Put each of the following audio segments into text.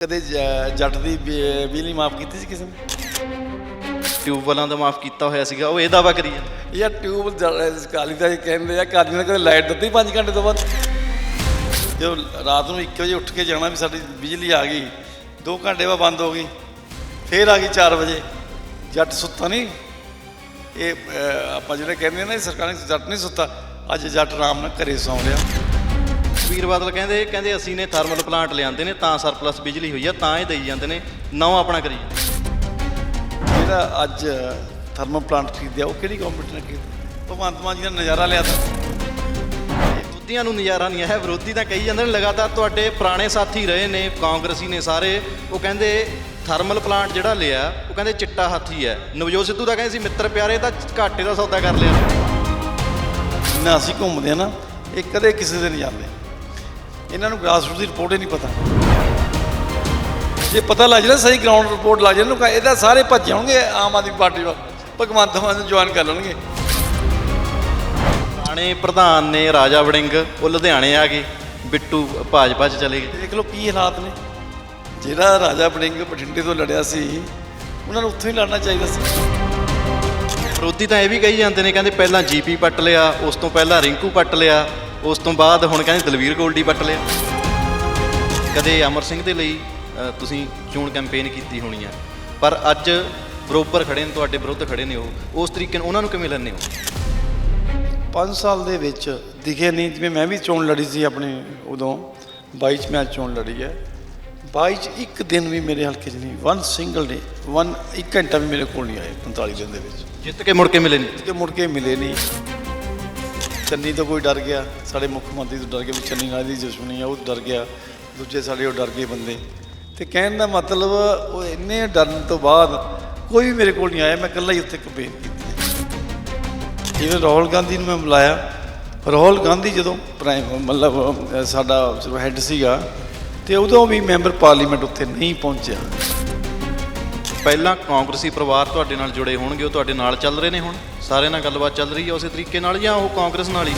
ਕਦੇ ਜੱਟ ਦੀ ਬਿਜਲੀ ਮਾਫ ਕੀਤੀ ਸੀ ਕਿਸੇ ਨੇ? ਟਿਊਬਵੈਲਾਂ ਦਾ ਮਾਫ ਕੀਤਾ ਹੋਇਆ ਸੀਗਾ ਉਹ ਇਹ ਦਾਵਾ ਕਰੀ ਜਾਂਦਾ। ਯਾਰ ਟਿਊਬ ਕਾਲੀ ਦਾ ਕਹਿੰਦੇ ਆ ਕਾਲੀ ਨੇ ਕਦੇ ਲਾਈਟ ਦਿੱਤੀ 5 ਘੰਟੇ ਤੋਂ ਬਾਅਦ? ਜੋ ਰਾਤ ਨੂੰ 1 ਵਜੇ ਉੱਠ ਕੇ ਜਾਣਾ ਵੀ ਸਾਡੀ ਬਿਜਲੀ ਆ ਗਈ 2 ਘੰਟੇ ਬਾਅਦ ਬੰਦ ਹੋ ਗਈ ਫੇਰ ਆ ਗਈ 4 ਵਜੇ। ਜੱਟ ਸੁੱਤਾ ਨਹੀਂ? ਇਹ ਆਪਾਂ ਜਿਹੜੇ ਕਹਿੰਦੇ ਨਾ ਸਰਕਾਰ ਨੇ ਜੱਟ ਨਹੀਂ ਸੁੱਤਾ ਅੱਜ ਜੱਟ ਆਰਾਮ ਨਾਲ ਘਰੇ ਸੌਂ ਰਿਹਾ। ਵੀਰ ਬਾਦਲ ਕਹਿੰਦੇ ਕਹਿੰਦੇ ਅਸੀਂ ਨੇ ਥਰਮਲ ਪਲਾਂਟ ਲਿਆਂਦੇ ਨੇ ਤਾਂ ਸਰਪਲਸ ਬਿਜਲੀ ਹੋਈ ਆ ਤਾਂ ਇਹ ਦੇਈ ਜਾਂਦੇ ਨੇ ਨਵਾਂ ਆਪਣਾ ਕਰੀ। ਜਿਹੜਾ ਅੱਜ ਥਰਮਲ ਪਲਾਂਟ ਖਰੀਦਿਆ ਉਹ ਕਿਹੜੀ ਗਵਰਨਮੈਂਟ ਨੇ ਖਰੀਦਿਆ? ਭਗਵੰਤ ਮਾਨ ਜੀ ਨੇ ਨਜ਼ਾਰਾ ਲਿਆ ਤਾਂ। ਵਿਰੋਧੀਆਂ ਨੂੰ ਨਜ਼ਾਰਾ ਨਹੀਂ ਆਇਆ ਵਿਰੋਧੀ ਤਾਂ ਕਹੀ ਜਾਂਦੇ ਨੇ ਲਗਾਤਾਰ ਤੁਹਾਡੇ ਪੁਰਾਣੇ ਸਾਥੀ ਰਹੇ ਨੇ ਕਾਂਗਰਸੀ ਨੇ ਸਾਰੇ ਉਹ ਕਹਿੰਦੇ ਥਰਮਲ ਪਲਾਂਟ ਜਿਹੜਾ ਲਿਆ ਉਹ ਕਹਿੰਦੇ ਚਿੱਟਾ ਹਾਥੀ ਹੈ। ਨਵਜੋਤ ਸਿੱਧੂ ਤਾਂ ਕਹਿੰਦੇ ਸੀ ਮਿੱਤਰ ਪਿਆਰੇ ਤਾਂ ਘਾਟੇ ਦਾ ਸੌਦਾ ਕਰ ਲਿਆ। ਨਾ ਅਸੀਂ ਘੁੰਮਦੇ ਆ ਨਾ ਇਹ ਕਦੇ ਕਿਸੇ ਦੇ ਨਹੀਂ ਜਾਂਦੇ। ਇਹਨਾਂ ਨੂੰ ਗ੍ਰਾਸਰੂਟ ਦੀ ਰਿਪੋਰਟ ਹੀ ਨਹੀਂ ਪਤਾ। ਜੇ ਪਤਾ ਲੱਗ ਜਾਣਾ ਸਹੀ ਗਰਾਊਂਡ ਰਿਪੋਰਟ ਲੱਗ ਜਾਣਾ ਇਹਦਾ ਸਾਰੇ ਭੱਜ ਜਾਣਗੇ ਆਮ ਆਦਮੀ ਪਾਰਟੀ ਵੱਲ। ਭਗਵੰਤ ਮਾਨ ਨੂੰ ਜੁਆਇਨ ਕਰ ਲੈਣਗੇ। ਥਾਣੇ ਪ੍ਰਧਾਨ ਨੇ ਰਾਜਾ ਵੜਿੰਗ ਉਹ ਲੁਧਿਆਣੇ ਆ ਗਏ ਬਿੱਟੂ ਭਾਜਪਾ 'ਚ ਚਲੇ ਗਏ। ਦੇਖ ਲਓ ਕੀ ਹਾਲਾਤ ਨੇ। ਜਿਹੜਾ ਰਾਜਾ ਬੜਿੰਗ ਬਠਿੰਡੇ ਤੋਂ ਲੜਿਆ ਸੀ ਉਹਨਾਂ ਨੂੰ ਉੱਥੋਂ ਹੀ ਲੜਨਾ ਚਾਹੀਦਾ ਸੀ। ਵਿਰੋਧੀ ਤਾਂ ਇਹ ਵੀ ਕਹੀ ਜਾਂਦੇ ਨੇ ਕਹਿੰਦੇ ਪਹਿਲਾਂ ਜੀਪੀ ਪੱਟ ਲਿਆ ਉਸ ਤੋਂ ਪਹਿਲਾਂ ਰਿੰਕੂ ਪੱਟ ਲਿਆ। ਉਸ ਤੋਂ ਬਾਅਦ ਹੁਣ ਕਹਿੰਦੇ ਦਲਵੀਰ ਗੋਲਡੀ ਪੱਟ ਲਿਆ। ਕਦੇ ਅਮਰ ਸਿੰਘ ਦੇ ਲਈ ਤੁਸੀਂ ਚੋਣ ਕੈਂਪੇਨ ਕੀਤੀ ਹੋਣੀ ਆ। ਪਰ ਅੱਜ ਬਰੋਬਰ ਖੜੇ ਨੇ ਤੁਹਾਡੇ ਵਿਰੁੱਧ ਖੜੇ ਨੇ ਉਹ। ਉਸ ਤਰੀਕੇ ਨਾਲ ਉਹਨਾਂ ਨੂੰ ਕਿਵੇਂ ਲੈਂਦੇ ਹੋ? 5 ਸਾਲ ਦੇ ਵਿੱਚ ਦਿਖੇ ਨਹੀਂ ਜਿਵੇਂ ਮੈਂ ਵੀ ਚੋਣ ਲੜੀ ਸੀ ਆਪਣੇ ਉਦੋਂ। 22 ਚ ਮੈਂ ਚੋਣ ਲੜੀ ਹੈ 22 ਚ ਇੱਕ ਦਿਨ ਵੀ ਮੇਰੇ ਹਲਕੇ 'ਚ ਨਹੀਂ ਵਨ ਸਿੰਗਲ ਡੇ ਵਨ ਇੱਕ ਘੰਟਾ ਵੀ ਮੇਰੇ ਕੋਲ ਨਹੀਂ ਆਏ 45 ਦਿਨ ਦੇ ਵਿੱਚ। ਜਿੱਤ ਕੇ ਮੁੜ ਕੇ ਮਿਲੇ ਨਹੀਂ। ਕਿ ਮੁੜ ਕੇ ਮਿਲੇ ਨਹੀਂ। ਚੰਨੀ ਤੋਂ ਕੋਈ ਡਰ ਗਿਆ? ਸਾਡੇ ਮੁੱਖ ਮੰਤਰੀ ਤੋਂ ਡਰ ਗਿਆ ਵੀ ਚੰਨੀ ਨਾਲ ਦੀ ਦੁਸ਼ਮਣੀ ਆ ਉਹ ਡਰ ਗਿਆ। ਦੂਜੇ ਸਾਡੇ ਉਹ ਡਰ ਗਏ ਬੰਦੇ। ਤੇ ਕਹਿਣ ਦਾ ਮਤਲਬ ਉਹ ਇੰਨੇ ਡਰਨ ਤੋਂ ਬਾਅਦ ਕੋਈ ਵੀ ਮੇਰੇ ਕੋਲ ਨਹੀਂ ਆਇਆ ਮੈਂ ਇਕੱਲਾ ਹੀ ਉੱਥੇ ਕੰਪੇਨ ਕੀਤੀ ਜਿਵੇਂ ਰਾਹੁਲ ਗਾਂਧੀ ਨੂੰ ਮੈਂ ਬੁਲਾਇਆ। ਰਾਹੁਲ ਗਾਂਧੀ ਜਦੋਂ ਪ੍ਰਾਈਮ ਮਤਲਬ ਅਹ, ਸਾਡਾ ਹੈੱਡ ਸੀਗਾ ਤੇ ਉਦੋਂ ਵੀ ਮੈਂਬਰ ਪਾਰਲੀਮੈਂਟ ਉੱਥੇ ਨਹੀਂ ਪਹੁੰਚਿਆ। ਪਹਿਲਾਂ ਕਾਂਗਰਸੀ ਪਰਿਵਾਰ ਤੁਹਾਡੇ ਨਾਲ ਜੁੜੇ ਹੋਣਗੇ ਉਹ ਤੁਹਾਡੇ ਨਾਲ ਚੱਲ ਰਹੇ ਨੇ ਹੁਣ। ਸਾਰਿਆਂ ਨਾਲ ਗੱਲਬਾਤ ਚੱਲ ਰਹੀ ਹੈ ਉਸੇ ਤਰੀਕੇ ਨਾਲ ਜਾਂ ਉਹ ਕਾਂਗਰਸ ਨਾਲ ਹੀ?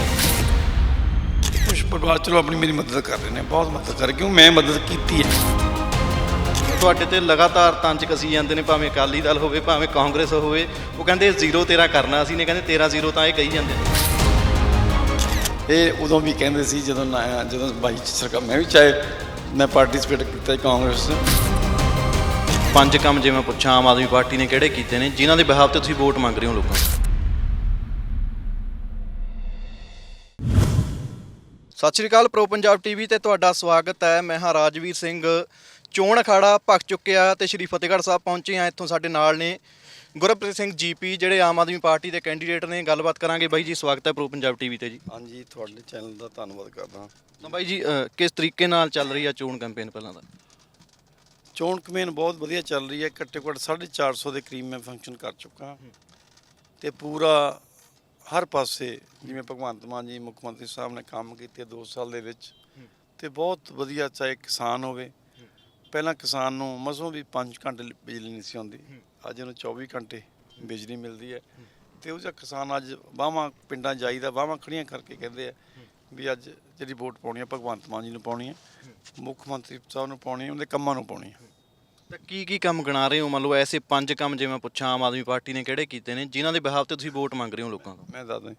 ਕੁਝ ਪਰਿਵਾਰ ਚਲੋ ਆਪਣੀ ਮੇਰੀ ਮਦਦ ਕਰ ਰਹੇ ਨੇ ਬਹੁਤ ਮਦਦ ਕਰ ਕਿਉਂ ਮੈਂ ਮਦਦ ਕੀਤੀ ਹੈ? ਤੁਹਾਡੇ ਤੇ ਲਗਾਤਾਰ ਤੰਜ ਕਸੀ ਜਾਂਦੇ ਨੇ ਭਾਵੇਂ ਅਕਾਲੀ ਦਲ ਹੋਵੇ ਭਾਵੇਂ ਕਾਂਗਰਸ ਹੋਵੇ। ਉਹ ਕਹਿੰਦੇ ਜ਼ੀਰੋ ਤੇਰਾ ਕਰਨਾ ਅਸੀਂ ਨੇ ਕਹਿੰਦੇ ਤੇਰਾ ਜ਼ੀਰੋ ਤਾਂ ਇਹ ਕਹੀ ਜਾਂਦੇ ਨੇ। ਇਹ ਉਦੋਂ ਵੀ ਕਹਿੰਦੇ ਸੀ ਜਦੋਂ ਜਦੋਂ ਬਾਈ ਸਰਕਾਰ ਮੈਂ ਵੀ ਚਾਹੇ ਮੈਂ ਪਾਰਟਿਸਿਪੇਟ ਕੀਤਾ ਕਾਂਗਰਸ ਪੰਜ ਕੰਮ ਜੇ ਮੈਂ ਪੁੱਛਾਂ ਆਮ ਆਦਮੀ ਪਾਰਟੀ ਨੇ ਕਿਹੜੇ ਕੀਤੇ ਨੇ ਜਿਨ੍ਹਾਂ ਦੇ ਬਿਹਾਫ ਤੇ ਤੁਸੀਂ ਵੋਟ ਮੰਗ ਰਹੇ ਹੋ ਲੋਕਾਂ ਤੋਂ ਸਤਿ ਸ਼੍ਰੀ ਅਕਾਲ ਪ੍ਰੋ ਪੰਜਾਬ ਟੀਵੀ ਤੇ ਤੁਹਾਡਾ ਸਵਾਗਤ ਹੈ। ਮੈਂ ਹਾਂ ਰਾਜਵੀਰ ਸਿੰਘ। ਚੋਣ ਅਖਾੜਾ ਭਖ ਚੁੱਕਿਆ ਤੇ ਸ਼੍ਰੀ ਫਤਿਹਗੜ੍ਹ ਸਾਹਿਬ ਪਹੁੰਚੇ ਆ ਇੱਥੋਂ ਸਾਡੇ ਨਾਲ ਨੇ ਗੁਰਪ੍ਰੀਤ ਸਿੰਘ ਜੀਪੀ ਜਿਹੜੇ ਆਮ ਆਦਮੀ ਪਾਰਟੀ ਦੇ ਕੈਂਡੀਡੇਟ ਨੇ। ਗੱਲਬਾਤ ਕਰਾਂਗੇ ਬਾਈ ਜੀ ਸਵਾਗਤ ਹੈ ਪ੍ਰੋ ਪੰਜਾਬ ਟੀਵੀ ਤੇ ਜੀ। ਹਾਂਜੀ ਤੁਹਾਡੇ ਚੈਨਲ ਦਾ ਧੰਨਵਾਦ ਕਰਦਾ ਤਾਂ ਬਾਈ ਜੀ ਕਿਸ ਤਰੀਕੇ ਨਾਲ ਚੱਲ ਰਹੀ ਆ ਚੋਣ ਕੈਂਪੇਨ ਪਹਿਲਾਂ ਦਾ ਚੋਣ ਕਮੇਨ ਬਹੁਤ ਵਧੀਆ ਚੱਲ ਰਹੀ ਹੈ। ਘੱਟੋ ਘੱਟ 450 ਦੇ ਕਰੀਬ ਮੈਂ ਫੰਕਸ਼ਨ ਕਰ ਚੁੱਕਾ ਤੇ ਪੂਰਾ ਹਰ ਪਾਸੇ ਜਿਵੇਂ ਭਗਵੰਤ ਮਾਨ ਜੀ ਮੁੱਖ ਮੰਤਰੀ ਸਾਹਿਬ ਨੇ ਕੰਮ ਕੀਤੇ 2 ਸਾਲ ਦੇ ਵਿੱਚ, ਤੇ ਬਹੁਤ ਵਧੀਆ ਚਾਹੇ ਕਿਸਾਨ ਹੋਵੇ। ਪਹਿਲਾਂ ਕਿਸਾਨ ਨੂੰ ਮਸੋਂ ਵੀ 5 ਘੰਟੇ ਬਿਜਲੀ ਨਹੀਂ ਸੀ ਆਉਂਦੀ। ਅੱਜ ਉਹਨੂੰ 24 ਘੰਟੇ ਬਿਜਲੀ ਮਿਲਦੀ ਹੈ। ਤੇ ਉਹ ਜਿਹੜਾ ਕਿਸਾਨ ਅੱਜ ਬਾਹਾਂ ਪਿੰਡਾਂ ਜਾਈਦਾ ਬਾਹਾਂ ਖੜੀਆਂ ਕਰਕੇ ਕਹਿੰਦੇ ਆ ਵੀ ਅੱਜ ਜਿਹੜੀ ਵੋਟ ਪਾਉਣੀ ਹੈ ਭਗਵੰਤ ਮਾਨ ਜੀ ਨੂੰ ਪਾਉਣੀ ਹੈ ਮੁੱਖ ਮੰਤਰੀ ਸਾਹਿਬ ਨੂੰ ਪਾਉਣੀ ਹੈ ਉਹਦੇ ਕੰਮਾਂ ਨੂੰ ਪਾਉਣੀ ਹੈ ਤਾਂ ਕੀ ਕੀ ਕੰਮ ਗਿਣਾ ਰਹੇ ਹੋ? ਮੰਨ ਲਓ ਐਸੇ ਪੰਜ ਕੰਮ ਜੇ ਮੈਂ ਪੁੱਛਾਂ ਆਮ ਆਦਮੀ ਪਾਰਟੀ ਨੇ ਕਿਹੜੇ ਕੀਤੇ ਨੇ ਜਿਨ੍ਹਾਂ ਦੇ ਬਿਹਾਫ ਤੇ ਤੁਸੀਂ ਵੋਟ ਮੰਗ ਰਹੇ ਹੋ ਲੋਕਾਂ ਤੋਂ? ਮੈਂ ਦੱਸਦਾ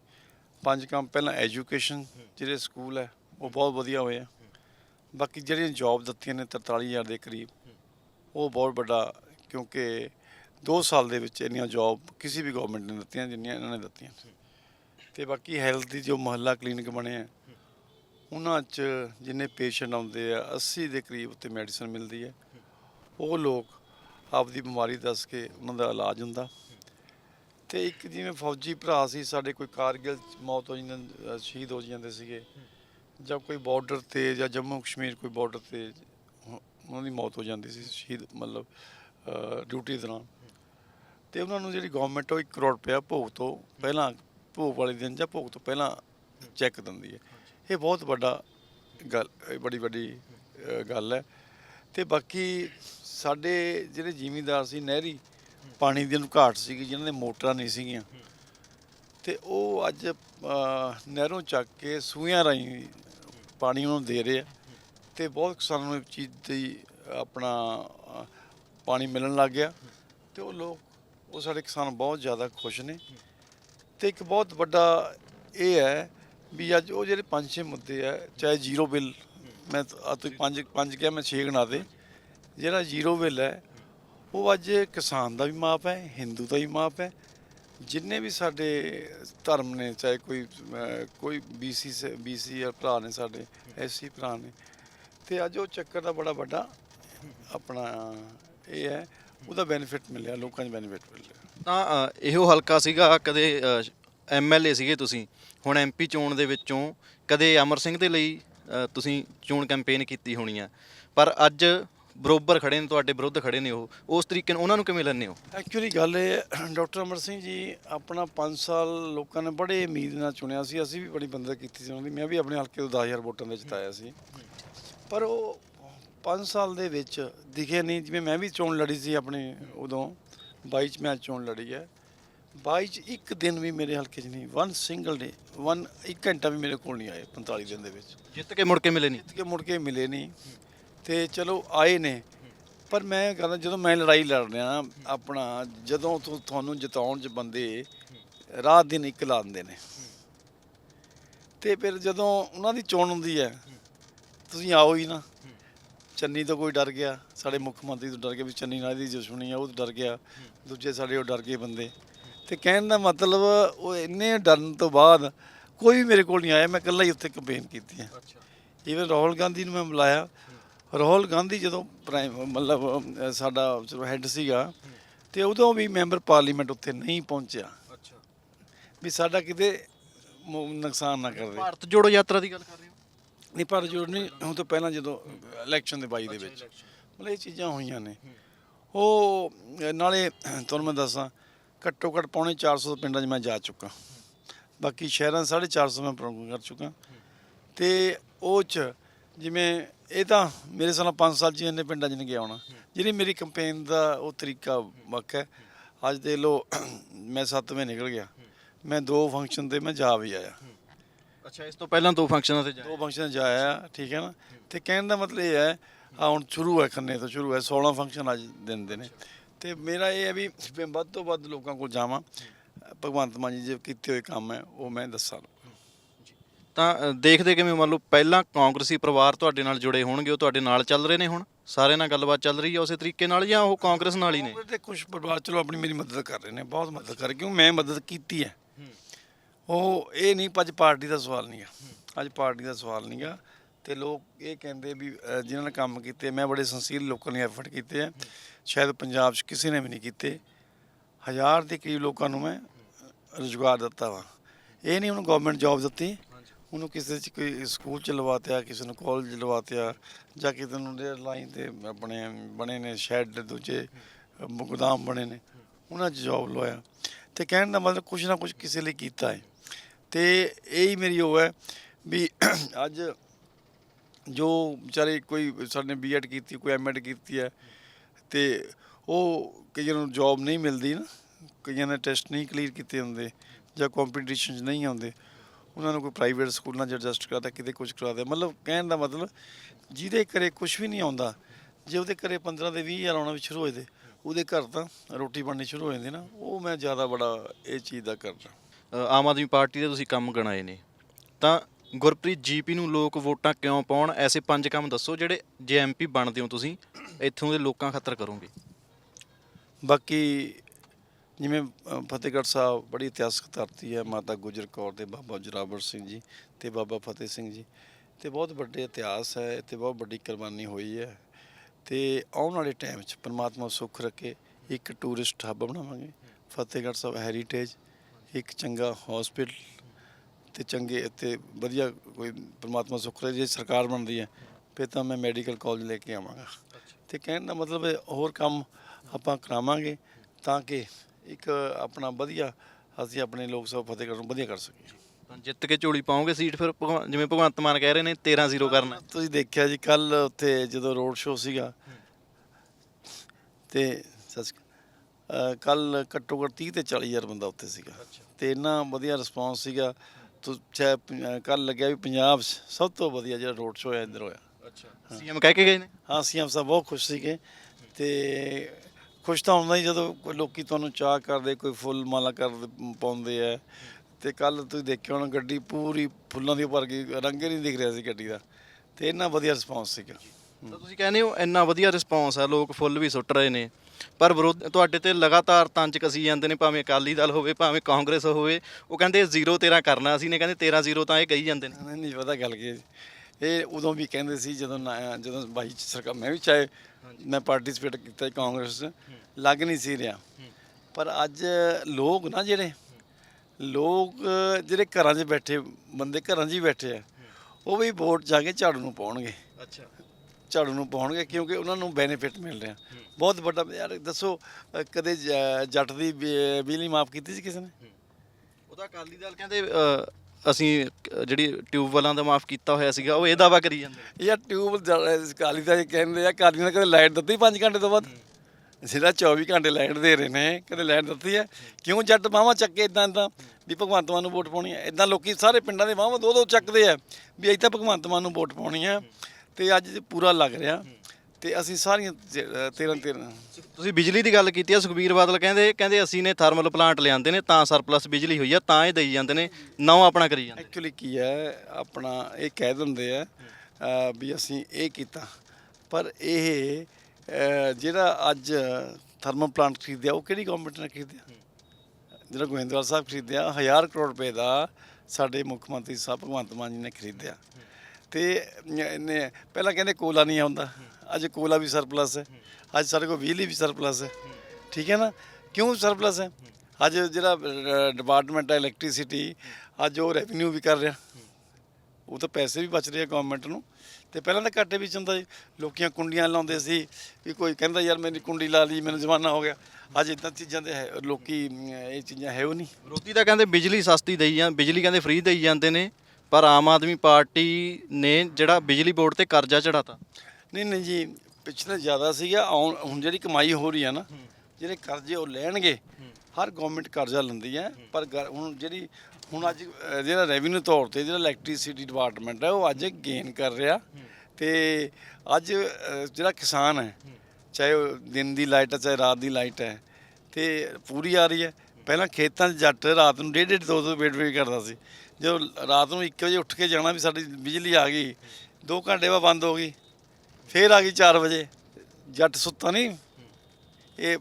ਪੰਜ ਕੰਮ ਪਹਿਲਾਂ ਐਜੂਕੇਸ਼ਨ ਜਿਹੜੇ ਸਕੂਲ ਹੈ ਉਹ ਬਹੁਤ ਵਧੀਆ ਹੋਏ ਆ। ਬਾਕੀ ਜਿਹੜੀਆਂ ਜੌਬ ਦਿੱਤੀਆਂ ਨੇ 43000 ਦੇ ਕਰੀਬ ਉਹ ਬਹੁਤ ਵੱਡਾ ਕਿਉਂਕਿ 2 ਸਾਲ ਦੇ ਵਿੱਚ ਇੰਨੀਆਂ ਜੌਬ ਕਿਸੇ ਵੀ ਗਵਰਨਮੈਂਟ ਨੇ ਦਿੱਤੀਆਂ ਜਿੰਨੀਆਂ ਇਹਨਾਂ ਨੇ ਦਿੱਤੀਆਂ। ਤੇ ਬਾਕੀ ਹੈਲਥ ਦੀ ਜੋ ਮੁਹੱਲਾ ਕਲੀਨਿਕ ਬਣੇ ਆ ਉਹਨਾਂ 'ਚ ਜਿੰਨੇ ਪੇਸ਼ੈਂਟ ਆਉਂਦੇ ਆ 80 ਦੇ ਕਰੀਬ ਉੱਤੇ ਮੈਡੀਸਨ ਮਿਲਦੀ ਹੈ। ਉਹ ਲੋਕ ਆਪਦੀ ਬਿਮਾਰੀ ਦੱਸ ਕੇ ਉਹਨਾਂ ਦਾ ਇਲਾਜ ਹੁੰਦਾ। ਤੇ ਇੱਕ ਜਿਵੇਂ ਫੌਜੀ ਭਰਾ ਸੀ, ਸਾਡੇ ਕੋਈ ਕਾਰਗਿਲ ਮੌਤ ਹੋ ਜਾਂਦੇ ਸ਼ਹੀਦ ਹੋ ਜਾਂਦੇ ਸੀਗੇ। ਜਾਂ ਕੋਈ ਬਾਰਡਰ ਤੇ ਜਾਂ ਜੰਮੂ ਕਸ਼ਮੀਰ ਕੋਈ ਬਾਰਡਰ ਤੇ ਉਹਨਾਂ ਦੀ ਮੌਤ ਹੋ ਜਾਂਦੀ ਸੀ, ਸ਼ਹੀਦ ਮਤਲਬ ਡਿਊਟੀ ਦੌਰਾਨ। ਤੇ ਉਹਨਾਂ ਨੂੰ ਜਿਹੜੀ ਗਵਰਨਮੈਂਟ ਉਹ 1 ਕਰੋੜ ਰੁਪਇਆ ਭੋਗ ਤੋਂ ਪਹਿਲਾਂ, ਭੋਗ ਵਾਲੇ ਦਿਨ ਜਾਂ ਭੋਗ ਤੋਂ ਪਹਿਲਾਂ ਚੈੱਕ ਦਿੰਦੀ ਹੈ। ਇਹ ਬਹੁਤ ਵੱਡਾ ਗੱਲ ਬੜੀ ਵੱਡੀ ਗੱਲ ਹੈ। ਤੇ ਬਾਕੀ ਸਾਡੇ ਜਿਹੜੇ ਜ਼ਿਮੀਂਦਾਰ ਸੀ ਨਹਿਰੀ, ਪਾਣੀ ਦੀ ਨੂੰ ਘਾਟ ਸੀਗੀ, ਜਿਨ੍ਹਾਂ ਦੇ ਮੋਟਰਾਂ ਨਹੀਂ ਸੀਗੀਆਂ। ਤੇ ਉਹ ਅੱਜ ਨਹਿਰੋਂ ਚੱਕ ਕੇ ਸੂਆਂ ਰਾਹੀਂ ਪਾਣੀ ਉਹਨੂੰ ਦੇ ਰਹੇ ਆ। ਤੇ ਬਹੁਤ ਕਿਸਾਨਾਂ ਨੂੰ ਇਸ ਚੀਜ਼ ਦੀ ਆਪਣਾ ਪਾਣੀ ਮਿਲਣ ਲੱਗ ਗਿਆ। ਤੇ ਉਹ ਲੋਕ, ਉਹ ਸਾਡੇ ਕਿਸਾਨ ਬਹੁਤ ਜ਼ਿਆਦਾ ਖੁਸ਼ ਨੇ। ਤੇ ਇੱਕ ਬਹੁਤ ਵੱਡਾ ਇਹ ਹੈ ਵੀ ਅੱਜ ਉਹ ਜਿਹੜੇ ਪੰਜ ਛੇ ਮੁੱਦੇ ਆ ਚਾਹੇ ਜ਼ੀਰੋ ਬਿੱਲ ਮੈਂ ਆ ਤੁਸੀਂ ਪੰਜ ਪੰਜ ਕਿਹਾ ਮੈਂ ਛੇ ਗਣਾ ਦੇ। ਜਿਹੜਾ ਜ਼ੀਰੋ ਬਿੱਲ ਹੈ ਉਹ ਅੱਜ ਕਿਸਾਨ ਦਾ ਵੀ ਮਾਪ ਹੈ ਹਿੰਦੂ ਦਾ ਵੀ ਮਾਪ ਹੈ। ਜਿੰਨੇ ਵੀ ਸਾਡੇ ਧਰਮ ਨੇ ਚਾਹੇ ਕੋਈ ਅਹ, ਕੋਈ ਬੀਸੀ ਸੇ ਬੀਸੀ ਭਰਾ ਨੇ ਸਾਡੇ ਐਸਸੀ ਭਰਾ ਨੇ ਤੇ ਅੱਜ ਉਹ ਚੱਕਰ ਦਾ ਬੜਾ ਵੱਡਾ ਆਪਣਾ ਇਹ ਹੈ ਉਹਦਾ ਬੈਨੀਫਿਟ ਮਿਲਿਆ ਲੋਕਾਂ 'ਚ ਬੈਨੀਫਿਟ ਮਿਲਿਆ। ਤਾਂ ਅ, ਇਹੋ ਹਲਕਾ ਸੀਗਾ ਕਦੇ ਐਮਐਲਏ ਸੀਗੇ ਤੁਸੀਂ ਹੁਣ ਐਮਪੀ ਚੋਣ ਦੇ ਵਿੱਚੋਂ ਕਦੇ ਅਮਰ ਸਿੰਘ ਦੇ ਲਈ ਅ, ਤੁਸੀਂ ਚੋਣ ਕੈਂਪੇਨ ਕੀਤੀ ਹੋਣੀ ਆ। ਪਰ ਅੱਜ ਬਰੋਬਰ ਖੜੇ ਨੇ ਤੁਹਾਡੇ ਵਿਰੁੱਧ ਖੜੇ ਨੇ ਉਹ। ਉਸ ਤਰੀਕੇ ਨਾਲ ਉਹਨਾਂ ਨੂੰ ਕਿਵੇਂ ਲੈਂਦੇ ਹੋ? ਐਕਚੁਅਲੀ ਗੱਲ ਇਹ ਹੈ, ਡਾਕਟਰ ਅਮਰ ਸਿੰਘ ਜੀ ਆਪਣਾ 5 ਸਾਲ ਲੋਕਾਂ ਨੇ ਬੜੇ ਉਮੀਦ ਨਾਲ ਚੁਣਿਆ ਸੀ ਅਸੀਂ ਵੀ ਬੜੀ ਬੰਦਕ ਕੀਤੀ ਸੀ ਉਹਨਾਂ ਦੀ। ਮੈਂ ਵੀ ਆਪਣੇ ਹਲਕੇ ਤੋਂ 10000 ਵੋਟਾਂ ਦੇ ਜਿਤਾਇਆ ਸੀ। ਪਰ ਉਹ 5 ਸਾਲ ਦੇ ਵਿੱਚ ਦਿਖੇ ਨਹੀਂ ਜਿਵੇਂ ਮੈਂ ਵੀ ਚੋਣ ਲੜੀ ਸੀ ਆਪਣੇ ਉਦੋਂ 22 ਚ ਮੈਂ ਚੋਣ ਲੜੀ ਹੈ। 22 ਚ ਇੱਕ ਦਿਨ ਵੀ ਮੇਰੇ ਹਲਕੇ 'ਚ ਨਹੀਂ ਵਨ ਸਿੰਗਲ ਡੇ ਵਨ ਇੱਕ ਘੰਟਾ ਵੀ ਮੇਰੇ ਕੋਲ ਨਹੀਂ ਆਏ 45 ਦਿਨ ਦੇ ਵਿੱਚ। ਜਿੱਤ ਕੇ ਮੁੜ ਕੇ ਮਿਲੇ ਨਹੀਂ। ਜਿੱਤ ਕੇ ਮੁੜ ਕੇ ਮਿਲੇ ਨਹੀਂ। ਤੇ ਚਲੋ ਆਏ ਨੇ ਪਰ ਮੈਂ ਕਹਿੰਦਾ ਜਦੋਂ ਮੈਂ ਲੜਾਈ ਲੜ ਰਿਹਾ ਆਪਣਾ ਜਦੋਂ ਤੋਂ ਤੁਹਾਨੂੰ ਜਿਤਾਉਣ ਚ ਬੰਦੇ ਰਾਤ ਦਿਨ ਇੱਕ ਲਾਉਂਦੇ ਨੇ। ਤੇ ਫਿਰ ਜਦੋਂ ਉਹਨਾਂ ਦੀ ਚੋਣ ਹੁੰਦੀ ਹੈ ਤੁਸੀਂ ਆਓ ਹੀ ਨਾ। ਚੰਨੀ ਤੋਂ ਕੋਈ ਡਰ ਗਿਆ ਸਾਡੇ ਮੁੱਖ ਮੰਤਰੀ ਤੋਂ ਡਰ ਗਿਆ ਵੀ ਚੰਨੀ ਨਾਲ ਦੀ ਦੁਸ਼ਮਣੀ ਆ ਉਹ ਡਰ ਗਿਆ। ਦੂਜੇ ਸਾਡੇ ਉਹ ਡਰ ਗਏ ਬੰਦੇ। ਤੇ ਕਹਿਣ ਦਾ ਮਤਲਬ ਉਹ ਇੰਨੇ ਡਰਨ ਤੋਂ ਬਾਅਦ ਕੋਈ ਵੀ ਮੇਰੇ ਕੋਲ ਨਹੀਂ ਆਇਆ ਮੈਂ ਇਕੱਲਾ ਹੀ ਉੱਥੇ ਕੰਪੇਨ ਕੀਤੀ ਹੈ ਈਵਨ ਰਾਹੁਲ ਗਾਂਧੀ ਨੂੰ ਮੈਂ ਬੁਲਾਇਆ। ਰਾਹੁਲ ਗਾਂਧੀ ਜਦੋਂ ਪ੍ਰਾਈਮ ਮਤਲਬ ਸਾਡਾ ਹੈੱਡ ਸੀਗਾ ਤੇ ਉਦੋਂ ਵੀ ਮੈਂਬਰ ਪਾਰਲੀਮੈਂਟ ਉੱਥੇ ਨਹੀਂ ਪਹੁੰਚਿਆ। ਅੱਛਾ। ਵੀ ਸਾਡਾ ਕਿਤੇ ਨੁਕਸਾਨ ਨਾ ਕਰ। ਦੇ ਭਾਰਤ ਜੋੜੋ ਯਾਤਰਾ ਦੀ ਗੱਲ ਕਰ ਰਹੇ ਹੋ? ਨਹੀਂ ਪਰ ਜੋੜ ਨਹੀਂ ਹੁਣ ਤੋਂ ਪਹਿਲਾਂ ਜਦੋਂ ਇਲੈਕਸ਼ਨ ਦੇ ਬਾਈ ਦੇ ਵਿੱਚ। ਮਤਲਬ ਇਹ ਚੀਜ਼ਾਂ ਹੋਈਆਂ ਨੇ। ਉਹ ਨਾਲੇ ਤੁਹਾਨੂੰ ਮੈਂ ਦੱਸਾਂ ਘੱਟੋ ਘੱਟ ਪੌਣੇ 400 ਪਿੰਡਾਂ 'ਚ ਮੈਂ ਜਾ ਚੁੱਕਾ। ਬਾਕੀ ਸ਼ਹਿਰਾਂ 'ਚ 450 ਮੈਂ ਪ੍ਰੋਗਰਾਮ ਕਰ ਚੁੱਕਾ। ਤੇ ਉਹ 'ਚ ਜਿਵੇਂ ਇਹ ਤਾਂ ਮੇਰੇ ਸਾਲ 5 ਸਾਲ 'ਚ ਇੰਨੇ ਪਿੰਡਾਂ 'ਚ ਨਹੀਂ ਗਿਆ ਹੋਣਾ। ਜਿਹੜੀ ਮੇਰੀ ਕੰਪੇਨ ਦਾ ਉਹ ਤਰੀਕਾ ਵੱਖ ਹੈ। ਅੱਜ ਦੇ ਲੋ ਮੈਂ 7 ਮਹੀਨੇ ਨਿਕਲ ਗਿਆ। ਮੈਂ ਦੋ ਫੰਕਸ਼ਨ ਤੇ ਮੈਂ ਜਾ ਵੀ ਆਇਆ। ਅੱਛਾ ਇਸ ਤੋਂ ਪਹਿਲਾਂ ਦੋ ਫੰਕਸ਼ਨਾਂ ਤੇ ਜਾਏ ਦੋ ਫੰਕਸ਼ਨ ਜਾਇਆ ਠੀਕ ਹੈ ਨਾ? ਤੇ ਕਹਿਣ ਦਾ ਮਤਲਬ ਇਹ ਹੈ ਆ ਹੁਣ ਸ਼ੁਰੂ ਹੈ ਖੰਨੇ ਤੋਂ ਸ਼ੁਰੂ ਹੈ 16 ਫੰਕਸ਼ਨ ਅੱਜ ਦਿੰਦੇ ਨੇ। ਤੇ ਮੇਰਾ ਇਹ ਹੈ ਵੀ ਵੀ ਵੱਧ ਤੋਂ ਵੱਧ ਲੋਕਾਂ ਕੋਲ ਜਾਵਾਂ। ਭਗਵੰਤ ਮਾਨ ਜੀ ਜੇ ਕੀਤੇ ਹੋਏ ਕੰਮ ਹੈ ਉਹ ਮੈਂ ਦੱਸਾਂ ਤਾਂ ਅ, ਦੇਖਦੇ ਕਿਵੇਂ ਮੰਨ ਲਓ ਪਹਿਲਾਂ ਕਾਂਗਰਸੀ ਪਰਿਵਾਰ ਤੁਹਾਡੇ ਨਾਲ ਜੁੜੇ ਹੋਣਗੇ ਉਹ ਤੁਹਾਡੇ ਨਾਲ ਚੱਲ ਰਹੇ ਨੇ ਹੁਣ? ਸਾਰੇ ਨਾਲ ਗੱਲਬਾਤ ਚੱਲ ਰਹੀ ਹੈ ਉਸੇ ਤਰੀਕੇ ਨਾਲ ਜਾਂ ਉਹ ਕਾਂਗਰਸ ਨਾਲ ਹੀ ਨੇ? ਦੇ ਕੁਝ ਪਰਿਵਾਰ ਚਲੋ ਆਪਣੀ ਮੇਰੀ ਮਦਦ ਕਰ ਰਹੇ ਨੇ ਬਹੁਤ ਮਦਦ ਕਰ ਕਿਉਂ ਮੈਂ ਮਦਦ ਕੀਤੀ ਹੈ। ਉਹ ਇਹ ਨਹੀਂ ਅੱਜ ਪਾਰਟੀ ਦਾ ਸਵਾਲ ਨਹੀਂ ਆ। ਅੱਜ ਪਾਰਟੀ ਦਾ ਸਵਾਲ ਨਹੀਂ ਆ। ਤੇ ਲੋਕ ਇਹ ਕਹਿੰਦੇ ਵੀ ਅਹ, ਜਿਨ੍ਹਾਂ ਨੇ ਕੰਮ ਕੀਤੇ ਮੈਂ ਬੜੇ ਸੰਸੀਲ ਲੋਕਾਂ ਨੇ ਐਫਰਟ ਕੀਤੇ ਆ। ਸ਼ਾਇਦ ਪੰਜਾਬ 'ਚ ਕਿਸੇ ਨੇ ਵੀ ਨਹੀਂ ਕੀਤੇ। ਹਜ਼ਾਰ ਦੇ ਕਰੀਬ ਲੋਕਾਂ ਨੂੰ ਮੈਂ ਰੁਜ਼ਗਾਰ ਦਿੱਤਾ ਵਾ। ਇਹ ਨਹੀਂ ਉਹਨੂੰ ਗਵਰਨਮੈਂਟ ਜੌਬ ਦਿੱਤੀ। ਉਹਨੂੰ ਕਿਸੇ ਚ ਕੋਈ ਸਕੂਲ ਚ ਲਵਾਤਿਆ ਕਿਸੇ ਨੂੰ ਕਾਲਜ ਲਵਾਤਿਆ ਜਾਂ ਕਿਸੇ ਨੂੰ ਰੇਲ ਲਾਈਨ ਤੇ ਆਪਣੇ ਬਣੇ ਨੇ ਸ਼ੈੱਡ ਦੂਜੇ, ਗੋਦਾਮ ਬਣੇ ਨੇ। ਉਹਨਾਂ 'ਚ ਜੌਬ ਲਵਾਇਆ। ਤੇ ਕਹਿਣ ਦਾ ਮਤਲਬ ਕੁਝ ਨਾ ਕੁਝ ਕਿਸੇ ਲਈ ਕੀਤਾ ਹੈ। ਤੇ ਇਹ ਹੀ ਮੇਰੀ ਉਹ ਹੈ ਵੀ ਅੱਜ ਜੋ ਵਿਚਾਰੇ ਕੋਈ ਸਾਡੇ ਬੀਐਡ ਕੀਤੀ, ਕੋਈ ਐਮਐਡ ਕੀਤੀ ਹੈ ਤੇ ਉਹ ਕਈਆਂ ਨੂੰ ਜੌਬ ਨਹੀਂ ਮਿਲਦੀ ਨਾ ਕਈਆਂ ਨੇ ਟੈਸਟ ਨਹੀਂ ਕਲੀਅਰ ਕੀਤੇ ਹੁੰਦੇ ਜਾਂ ਕੰਪੀਟੀਸ਼ਨ 'ਚ ਨਹੀਂ ਆਉਂਦੇ ਉਹਨਾਂ ਨੂੰ ਕੋਈ ਪ੍ਰਾਈਵੇਟ ਸਕੂਲਾਂ 'ਚ ਐਡਜਸਟ ਕਰਦਾ ਕਿਤੇ ਕੁਝ ਕਰਾਦਾ ਮਤਲਬ ਕਹਿਣ ਦਾ ਮਤਲਬ ਜਿਹਦੇ ਘਰੇ ਕੁਝ ਵੀ ਨਹੀਂ ਆਉਂਦਾ ਜੇ ਉਹਦੇ ਘਰੇ 15 ਦੇ 20 ਹਜ਼ਾਰ ਆਉਣਾ ਵੀ ਸ਼ੁਰੂ ਹੋ ਜਾਂਦੇ ਉਹਦੇ ਘਰ ਤਾਂ ਰੋਟੀ ਬਣਨੀ ਸ਼ੁਰੂ ਹੋ ਜਾਂਦੀ ਨਾ ਉਹ ਮੈਂ ਜ਼ਿਆਦਾ ਬੜਾ ਇਹ ਚੀਜ਼ ਦਾ ਕਰਦਾ। ਅ, ਆਮ ਆਦਮੀ ਪਾਰਟੀ ਦੇ ਤੁਸੀਂ ਕੰਮ ਗਣਾਏ ਨੇ ਤਾਂ ਗੁਰਪ੍ਰੀਤ ਜੀਪੀ ਨੂੰ ਲੋਕ ਵੋਟਾਂ ਕਿਉਂ ਪਾਉਣ? ਐਸੇ ਪੰਜ ਕੰਮ ਦੱਸੋ ਜਿਹੜੇ ਜੇ ਐਮਪੀ ਬਣਦੇ ਹੋ ਤੁਸੀਂ ਇੱਥੋਂ ਦੇ ਲੋਕਾਂ ਖਾਤਰ ਕਰੋਗੇ। ਬਾਕੀ ਜਿਵੇਂ ਅ, ਫਤਿਹਗੜ੍ਹ ਸਾਹਿਬ ਬੜੀ ਇਤਿਹਾਸਕ ਧਰਤੀ ਹੈ ਮਾਤਾ ਗੁਜਰ ਕੌਰ ਤੇ ਬਾਬਾ ਜੋਰਾਵਰ ਸਿੰਘ ਜੀ ਤੇ ਬਾਬਾ ਫਤਿਹ ਸਿੰਘ ਜੀ। ਤੇ ਬਹੁਤ ਵੱਡੇ ਇਤਿਹਾਸ ਹੈ ਤੇ ਬਹੁਤ ਵੱਡੀ ਕੁਰਬਾਨੀ ਹੋਈ ਹੈ। ਤੇ ਆਉਣ ਵਾਲੇ ਟਾਈਮ 'ਚ ਪਰਮਾਤਮਾ ਸੁੱਖ ਰੱਖੇ ਇੱਕ ਟੂਰਿਸਟ ਹੱਬ ਬਣਾਵਾਂਗੇ। ਫਤਿਹਗੜ੍ਹ ਸਾਹਿਬ ਹੈਰੀਟੇਜ ਇੱਕ ਚੰਗਾ ਹਸਪੀਟਲ ਤੇ ਚੰਗੇ ਅਤੇ ਵਧੀਆ ਕੋਈ ਪ੍ਰਮਾਤਮਾ ਸੁੱਖ ਰੱਖੇ ਜੇ ਸਰਕਾਰ ਬਣਦੀ ਹੈ ਫਿਰ ਤਾਂ ਮੈਂ ਮੈਡੀਕਲ ਕਾਲਜ ਲੈ ਕੇ ਆਵਾਂਗਾ। ਤੇ ਕਹਿਣ ਦਾ ਮਤਲਬ ਹੈ ਹੋਰ ਕੰਮ ਆਪਾਂ ਕਰਾਵਾਂਗੇ ਤਾਂ ਕਿ ਇੱਕ ਆਪਣਾ ਵਧੀਆ ਅਸੀਂ ਆਪਣੇ ਲੋਕ ਸਭਾ ਫਤਿਹਗੜ੍ਹ ਨੂੰ ਵਧੀਆ ਕਰ ਸਕੀਏ। ਜਿੱਤ ਕੇ ਝੋਲੀ ਪਾਓਗੇ ਸੀਟ ਫਿਰ ਭਗਵਾਨ- ਜਿਵੇਂ ਭਗਵੰਤ ਮਾਨ ਕਹਿ ਰਹੇ ਨੇ 13-0 ਕਰਨਾ। ਤੁਸੀਂ ਦੇਖਿਆ ਜੀ ਕੱਲ ਉੱਥੇ ਜਦੋਂ ਰੋਡ ਸ਼ੋਅ ਸੀਗਾ ਤੇ ਸੱਚ ਕੱਲ ਘੱਟੋ ਘੱਟ 30 ਤੇ 40 ਹਜ਼ਾਰ ਬੰਦਾ ਉੱਥੇ ਸੀਗਾ। ਤੇ ਇੰਨਾ ਵਧੀਆ ਰਿਸਪੌਂਸ ਸੀਗਾ ਕੱਲ ਲੱਗਿਆ ਵੀ ਪੰਜਾਬ 'ਚ ਸਭ ਤੋਂ ਵਧੀਆ ਜਿਹੜਾ ਰੋਡ ਸ਼ੋਅ ਹੈ ਇੱਧਰ ਹੋਇਆ। ਅੱਛਾ। ਸੀਐਮ ਕਹਿ ਕੇ ਗਏ ਨੇ? ਹਾਂ ਸੀਐਮ ਸਾਹਿਬ ਬਹੁਤ ਖੁਸ਼ ਸੀਗੇ ਤੇ ਖੁਸ਼ ਤਾਂ ਹੁੰਦਾ ਹੀ ਜਦੋਂ ਕੋਈ ਲੋਕੀ ਤੁਹਾਨੂੰ ਚਾਹ ਕਰਦੇ ਕੋਈ ਫੁੱਲ ਮਾਲਾ ਕਰਦੇ ਪਾਉਂਦੇ ਆ ਤੇ ਕੱਲ ਤੁਸੀਂ ਦੇਖਿਆ ਹੋਣਾ ਗੱਡੀ ਪੂਰੀ ਫੁੱਲਾਂ ਦੀ ਭਰ ਗਈ ਰੰਗ ਹੀ ਨਹੀਂ ਦਿਖ ਰਿਹਾ ਸੀ ਗੱਡੀ ਦਾ ਤੇ ਇੰਨਾ ਵਧੀਆ ਰਿਸਪਾਂਸ ਸੀਗਾ। ਤਾਂ ਤੁਸੀਂ ਕਹਿੰਦੇ ਹੋ ਇੰਨਾ ਵਧੀਆ ਰਿਸਪੌਂਸ ਹੈ ਲੋਕ ਫੁੱਲ ਵੀ ਸੁੱਟ ਰਹੇ ਨੇ। ਪਰ ਵਿਰੋਧ ਤੁਹਾਡੇ ਤੇ ਲਗਾਤਾਰ ਤੰਜ ਕਸੀ ਜਾਂਦੇ ਨੇ ਭਾਵੇਂ ਅਕਾਲੀ ਦਲ ਹੋਵੇ ਭਾਵੇਂ ਕਾਂਗਰਸ ਹੋਵੇ। ਉਹ ਕਹਿੰਦੇ 0 13 ਕਰਨਾ ਅਸੀਂ ਨੇ ਕਹਿੰਦੇ 13 0 ਤਾਂ ਇਹ ਕਹੀ ਜਾਂਦੇ ਨੇ। ਨਹੀਂ ਨਹੀਂ ਪਤਾ ਗੱਲ ਕੀ ਹੈ ਜੀ। ਇਹ ਉਦੋਂ ਵੀ ਕਹਿੰਦੇ ਸੀ ਜਦੋਂ ਨਾ- ਜਦੋਂ ਬਾਈ ਚ ਸਰਕਾਰ ਮੈਂ ਵੀ ਚਾਹੇ ਮੈਂ ਪਾਰਟਿਸਿਪੇਟ ਕੀਤਾ ਸੀ ਕਾਂਗਰਸ 'ਚ ਲੱਗ ਨਹੀਂ ਸੀ ਰਿਹਾ। ਪਰ ਅੱਜ ਲੋਕ ਨਾ ਜਿਹੜੇ ਲੋਕ ਜਿਹੜੇ ਘਰਾਂ 'ਚ ਬੈਠੇ ਬੰਦੇ ਘਰਾਂ 'ਚ ਹੀ ਬੈਠੇ ਆ ਉਹ ਵੀ ਵੋਟ ਜਾ ਕੇ ਝਾੜੂ ਨੂੰ ਪਾਉਣਗੇ। ਅੱਛਾ। ਝਾੜੂ ਨੂੰ ਪਾਉਣਗੇ ਕਿਉਂਕਿ ਉਹਨਾਂ ਨੂੰ ਬੈਨੀਫਿਟ ਮਿਲ ਰਿਹਾ। ਬਹੁਤ ਵੱਡਾ ਯਾਰ ਦੱਸੋ ਅ, ਕਦੇ ਜ- ਜੱਟ ਦੀ ਬਿ- ਬਿਜਲੀ ਮਾਫ ਕੀਤੀ ਸੀ ਕਿਸੇ ਨੇ? ਉਹਦਾ ਅਕਾਲੀ ਦਲ ਕਹਿੰਦੇ ਅ, ਅਸੀਂ ਕ- ਜਿਹੜੀ ਟਿਊਬਵੈਲਾਂ ਦਾ ਮਾਫ ਕੀਤਾ ਹੋਇਆ ਸੀਗਾ ਉਹ ਇਹ ਦਾਵਾ ਕਰੀ ਜਾਂਦੇ ਨੇ। ਯਾਰ ਟਿਊਬ ਕਾਲੀ ਦਾ ਇਹ ਕਹਿੰਦੇ ਆ ਕਾਲੀ ਨੇ ਕਦੇ ਲਾਈਟ ਦਿੱਤੀ 5 ਘੰਟੇ ਤੋਂ ਬਾਅਦ ਜਿਹੜਾ 24 ਘੰਟੇ ਲਾਈਟ ਦੇ ਰਹੇ ਨੇ ਕਦੇ ਲਾਈਟ ਦਿੱਤੀ ਹੈ। ਕਿਉਂ ਜੱਟ ਬਾਹਾਂ ਚੱਕੇ ਇਦਾਂ ਇਦਾਂ ਵੀ ਭਗਵੰਤ ਮਾਨ ਨੂੰ ਵੋਟ ਪਾਉਣੀ ਹੈ। ਇਦਾਂ ਲੋਕੀ ਸਾਰੇ ਪਿੰਡਾਂ ਦੇ ਬਾਹਾਂ ਦੋ ਦੋ ਚੱਕਦੇ ਆ ਵੀ ਅਸੀਂ ਤਾਂ ਭਗਵੰਤ ਮਾਨ ਨੂੰ ਵੋਟ ਪਾਉਣੀ ਹੈ। ਤੇ ਅੱਜ ਪੂਰਾ ਲੱਗ ਰਿਹਾ ਤੇ ਅਸੀਂ ਸਾਰੀਆਂ 13 13 ਤੁਸੀਂ ਬਿਜਲੀ ਦੀ ਗੱਲ ਕੀਤੀ ਹੈ ਸੁਖਬੀਰ ਬਾਦਲ ਕਹਿੰਦੇ ਕਹਿੰਦੇ ਅਸੀਂ ਨੇ ਥਰਮਲ ਪਲਾਂਟ ਲਿਆਂਦੇ ਨੇ ਤਾਂ ਸਰਪਲਸ ਬਿਜਲੀ ਹੋਈ ਆ ਤਾਂ ਇਹ ਦੇਈ ਜਾਂਦੇ ਨੇ ਨੌ ਆਪਣਾ ਕਰੀ ਜਾਂਦੇ। ਐਕਚੁਅਲੀ ਕੀ ਹੈ ਆਪਣਾ ਇਹ ਕਹਿ ਦਿੰਦੇ ਆ ਵੀ ਅਸੀਂ ਇਹ ਕੀਤਾ। ਪਰ ਇਹ ਜਿਹੜਾ ਅੱਜ ਥਰਮਲ ਪਲਾਂਟ ਖਰੀਦਿਆ ਉਹ ਕਿਹੜੀ ਗਵਰਨਮੈਂਟ ਨੇ ਖਰੀਦਿਆ? ਜਿਹੜਾ ਗੋਇੰਦਵਾਲ ਸਾਹਿਬ ਖਰੀਦਿਆ 1000 ਕਰੋੜ ਰੁਪਏ ਦਾ ਸਾਡੇ ਮੁੱਖ ਮੰਤਰੀ ਸਾਹਿਬ ਭਗਵੰਤ ਮਾਨ ਜੀ ਨੇ ਖਰੀਦਿਆ। ਤੇ ਇਹਨੇ ਪਹਿਲਾਂ ਕਹਿੰਦੇ ਕੋਲਾ ਨਹੀਂ ਆਉਂਦਾ ਅੱਜ ਕੋਲਾ ਵੀ ਸਰਪਲਸ ਹੈ। ਅੱਜ ਸਾਡੇ ਕੋਲ ਬਿਜਲੀ ਵੀ ਸਰਪਲਸ ਹੈ। ਠੀਕ ਹੈ ਨਾ? ਕਿਉਂ ਸਰਪਲਸ ਹੈ? ਅੱਜ ਜਿਹੜਾ ਡਿਪਾਰਟਮੈਂਟ ਹੈ ਇਲੈਕਟ੍ਰਿਸਿਟੀ ਅੱਜ ਉਹ ਰੈਵਨਿਊ ਵੀ ਕਰ ਰਿਹਾ। ਉਹ ਤਾਂ ਪੈਸੇ ਵੀ ਬਚ ਰਹੇ ਆ ਗਵਰਨਮੈਂਟ ਨੂੰ। ਤੇ ਪਹਿਲਾਂ ਤਾਂ ਘਾਟੇ ਵਿੱਚ ਹੁੰਦਾ ਜੀ ਲੋਕੀਆਂ ਕੁੰਡੀਆਂ ਲਾਉਂਦੇ ਸੀ ਵੀ ਕੋਈ ਕਹਿੰਦਾ, ਯਾਰ ਮੇਰੀ ਕੁੰਡੀ ਲਾ ਲਈ, ਮੈਨੂੰ ਜ਼ਮਾਨਾ ਹੋ ਗਿਆ। ਅੱਜ ਇਦਾਂ ਚੀਜ਼ਾਂ ਦੇ ਹੈ- ਲੋਕੀ ਇਹ ਚੀਜ਼ਾਂ ਹੈ ਉਹ ਨਹੀਂ। ਵਿਰੋਧੀ ਤਾਂ ਕਹਿੰਦੇ ਬਿਜਲੀ ਸਸਤੀ ਦੇਈ ਜਾਂ, ਬਿਜਲੀ ਕਹਿੰਦੇ ਫ੍ਰੀ ਦੇਈ ਜਾਂਦੇ ਨੇ। ਪਰ ਆਮ ਆਦਮੀ ਪਾਰਟੀ ਨੇ ਜਿਹੜਾ ਬਿਜਲੀ ਬੋਰਡ ਤੇ ਕਰਜ਼ਾ ਚੜਾਤਾ ਨਹੀਂ ਨਹੀਂ ਜੀ ਪਿਛਲੇ ਜ਼ਿਆਦਾ ਸੀਗਾ ਆਉਣ- ਹੁਣ ਜਿਹੜੀ ਕਮਾਈ ਹੋ ਰਹੀ ਆ ਨਾ ਜਿਹੜੇ ਕਰਜ਼ੇ ਉਹ ਲੈਣਗੇ ਹਰ ਗਵਰਨਮੈਂਟ ਕਰਜ਼ਾ ਲੈਂਦੀ ਹੈ ਪਰ ਗ- ਹੁਣ ਜਿਹੜੀ ਹੁਣ ਅੱਜ ਅ, ਜਿਹੜਾ ਰੈਵਨਿਊ ਤੌਰ ਤੇ ਜਿਹੜਾ ਇਲੈਕਟ੍ਰਿਸਿਟੀ ਡਿਪਾਰਟਮੈਂਟ ਹੈ ਉਹ ਅੱਜ ਗੇਨ ਕਰ ਰਿਹਾ। ਤੇ ਅੱਜ ਅ, ਜਿਹੜਾ ਕਿਸਾਨ ਹੈ ਚਾਹੇ ਉਹ ਦਿਨ ਦੀ ਲਾਈਟ ਹੈ ਚਾਹੇ ਰਾਤ ਦੀ ਲਾਈਟ ਹੈ ਤੇ ਪੂਰੀ ਆ ਰਹੀ ਹੈ। ਪਹਿਲਾਂ ਖੇਤਾਂ 'ਚ ਜੱਟ ਰਾਤ ਨੂੰ ਡੇਢ ਡੇਢ ਦੋ ਦੋ ਵੇਟ ਵੇਟ ਕਰਦਾ ਸੀ। ਜਦੋਂ ਰਾਤ ਨੂੰ 1 ਵਜੇ ਉੱਠ ਕੇ ਜਾਣਾ ਵੀ ਸਾਡੀ ਬਿਜਲੀ ਆ ਗਈ 2 ਘੰਟੇ ਬਾਅਦ ਬੰਦ ਹੋ ਗਈ, ਫੇਰ ਆ ਗਈ 4 ਵਜੇ। ਜੱਟ ਸੁੱਤਾ ਨਹੀਂ। ਇਹ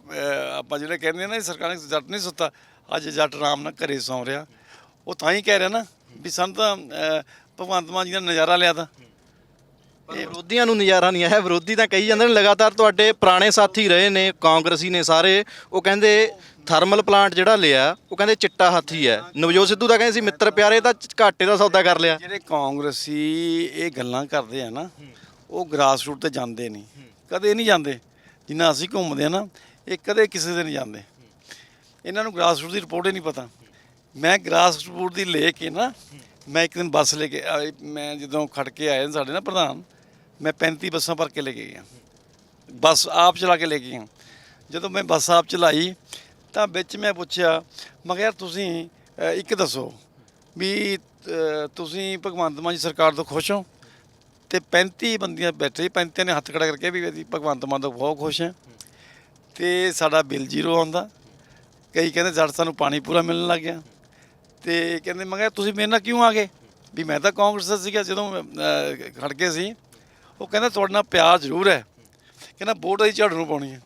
ਆਪਾਂ ਜਿਹੜੇ ਕਹਿੰਦੇ ਨਾ ਸਰਕਾਰ ਨੇ ਜੱਟ ਨਹੀਂ ਸੁੱਤਾ। ਅੱਜ ਜੱਟ ਆਰਾਮ ਨਾਲ ਘਰੇ ਸੌਂ ਰਿਹਾ। ਉਹ ਤਾਂ ਹੀ ਕਹਿ ਰਿਹਾ ਨਾ ਵੀ ਸਾਨੂੰ ਤਾਂ ਭਗਵੰਤ ਮਾਨ ਜੀ ਦਾ ਨਜ਼ਾਰਾ ਲਿਆ ਤਾਂ। ਪਰ ਵਿਰੋਧੀਆਂ ਨੂੰ ਨਜ਼ਾਰਾ ਨਹੀਂ ਆਇਆ। ਵਿਰੋਧੀ ਤਾਂ ਕਹੀ ਜਾਂਦੇ ਨੇ, ਲਗਾਤਾਰ ਤੁਹਾਡੇ ਪੁਰਾਣੇ ਸਾਥੀ ਰਹੇ ਨੇ, ਕਾਂਗਰਸੀ ਨੇ ਸਾਰੇ। ਉਹ ਕਹਿੰਦੇ ਥਰਮਲ ਪਲਾਂਟ ਜਿਹੜਾ ਲਿਆ, ਉਹ ਕਹਿੰਦੇ ਚਿੱਟਾ ਹਾਥੀ ਹੈ। ਨਵਜੋਤ ਸਿੱਧੂ ਦਾ ਕਹਿੰਦੇ ਸੀ, ਮਿੱਤਰ ਪਿਆਰੇ ਦਾ ਘਾਟੇ ਦਾ ਸੌਦਾ ਕਰ ਲਿਆ। ਜਿਹੜੇ ਕਾਂਗਰਸੀ ਇਹ ਗੱਲਾਂ ਕਰਦੇ ਆ ਨਾ, ਉਹ ਗਰਾਸ ਰੂਟ ਤੇ ਜਾਂਦੇ ਨਹੀਂ। ਕਦੇ ਨਹੀਂ ਜਾਂਦੇ। ਜਿੰਨਾ ਅਸੀਂ ਘੁੰਮਦੇ ਆ ਨਾ, ਇਹ ਕਦੇ ਕਿਸੇ ਦੇ ਨਹੀਂ ਜਾਂਦੇ। ਇਹਨਾਂ ਨੂੰ ਗਰਾਸ ਰੂਟ ਦੀ ਰਿਪੋਰਟ ਹੀ ਨਹੀਂ ਪਤਾ। ਮੈਂ ਗਰਾਸ ਰੂਟ ਦੀ ਲੈ ਕੇ ਨਾ, ਮੈਂ ਇੱਕ ਦਿਨ ਬੱਸ ਲੈ ਕੇ ਮੈਂ ਜਦੋਂ ਖੜ ਕੇ ਆਏ ਸਾਡੇ ਨਾ ਪ੍ਰਧਾਨ, ਮੈਂ 35 ਬੱਸਾਂ ਭਰ ਕੇ ਲੈ ਕੇ ਗਿਆ। ਬੱਸ ਆਪ ਚਲਾ ਕੇ ਲੈ ਕੇ ਗਿਆ। ਜਦੋਂ ਮੈਂ ਬੱਸ ਆਪ ਚਲਾਈ ਤਾਂ ਵਿੱਚ ਮੈਂ ਪੁੱਛਿਆ ਮੈਂ ਕਿਹਾ ਯਾਰ ਤੁਸੀਂ ਅ, ਇੱਕ ਦੱਸੋ ਵੀ ਅ, ਤੁਸੀਂ ਭਗਵੰਤ ਮਾਨ ਜੀ ਸਰਕਾਰ ਤੋਂ ਖੁਸ਼ ਹੋ? ਤੇ 35 ਬੰਦੀਆਂ ਬੈਠੇ 35 ਨੇ ਹੱਥ ਖੜਾ ਕਰਕੇ ਵੀ ਅਸੀਂ ਭਗਵੰਤ ਮਾਨ ਤੋਂ ਬਹੁਤ ਖੁਸ਼ ਹਾਂ। ਤੇ ਸਾਡਾ ਬਿੱਲ ਜ਼ੀਰੋ ਆਉਂਦਾ। ਕਈ ਕਹਿੰਦੇ ਜਦ ਸਾਨੂੰ ਪਾਣੀ ਪੂਰਾ ਮਿਲਣ ਲੱਗ ਗਿਆ। ਤੇ ਕਹਿੰਦੇ ਮੈਂ ਕਿਹਾ ਤੁਸੀਂ ਮੇਰੇ ਨਾਲ ਕਿਉਂ ਆ ਗਏ? ਵੀ ਮੈਂ ਤਾਂ ਕਾਂਗਰਸ ਦਾ ਸੀਗਾ ਜਦੋਂ ਅਹ, ਖੜ ਕੇ ਸੀ। ਉਹ ਕਹਿੰਦਾ ਤੁਹਾਡੇ ਨਾਲ ਪਿਆਰ ਜ਼ਰੂਰ ਹੈ। ਕਹਿੰਦਾ ਵੋਟ ਅਸੀਂ ਝਾੜੂ ਨੂੰ ਪਾਉਣੀ ਹੈ।